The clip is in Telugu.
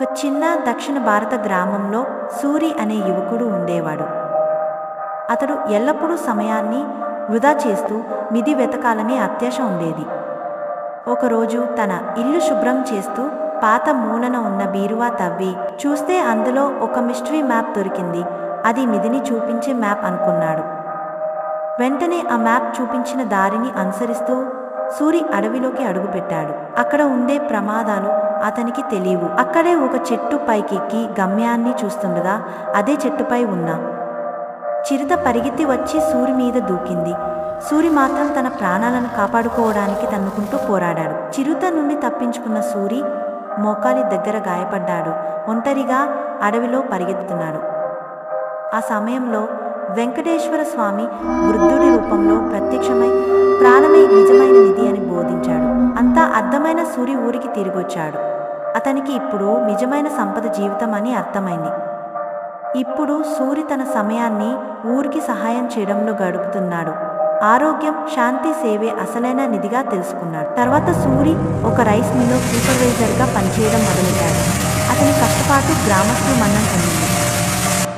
ఒక చిన్న దక్షిణ భారత గ్రామంలో సూరి అనే యువకుడు ఉండేవాడు. అతడు ఎల్లప్పుడూ సమయాన్ని వృధా చేస్తూ మిది వెతకాలని అత్యాశ ఉండేది. ఒకరోజు తన ఇల్లు శుభ్రం చేస్తూ పాత మూలన ఉన్న బీరువా తవ్వి చూస్తే అందులో ఒక మిస్టరీ మ్యాప్ దొరికింది. అది మిదిని చూపించే మ్యాప్ అనుకున్నాడు. వెంటనే ఆ మ్యాప్ చూపించిన దారిని అనుసరిస్తూ సూరి అడవిలోకి అడుగుపెట్టాడు. అక్కడ ఉండే ప్రమాదాలు అతనికి తెలియవు. అక్కడే ఒక చెట్టు పైకెక్కి గమ్యాన్ని చూస్తుండగా అదే చెట్టుపై ఉన్న చిరుత పరిగెత్తి వచ్చి సూరి మీద దూకింది. సూరి మాత్రం తన ప్రాణాలను కాపాడుకోవడానికి తన్నుకుంటూ పోరాడాడు. చిరుత నుండి తప్పించుకున్న సూరి మోకాలి దగ్గర గాయపడ్డాడు. ఒంటరిగా అడవిలో పరిగెత్తుతున్నాడు. ఆ సమయంలో వెంకటేశ్వర స్వామి వృద్ధుడి రూపంలో ప్రత్యక్షమై ప్రాణమే నిజమైన నిధి అంతా అర్థమైన సూరి ఊరికి తిరిగొచ్చాడు. అతనికి ఇప్పుడు నిజమైన సంపద జీవితం అని అర్థమైంది. ఇప్పుడు సూరి తన సమయాన్ని ఊరికి సహాయం చేయడంలో గడుపుతున్నాడు. ఆరోగ్యం శాంతి సేవే అసలైన నిధిగా తెలుసుకున్నాడు. తర్వాత సూరి ఒక రైస్ మిల్లో సూపర్వైజర్గా పనిచేయడం మొదలెట్టాడు అతని కష్టపాటు గ్రామస్తులు మన్నం పొందింది.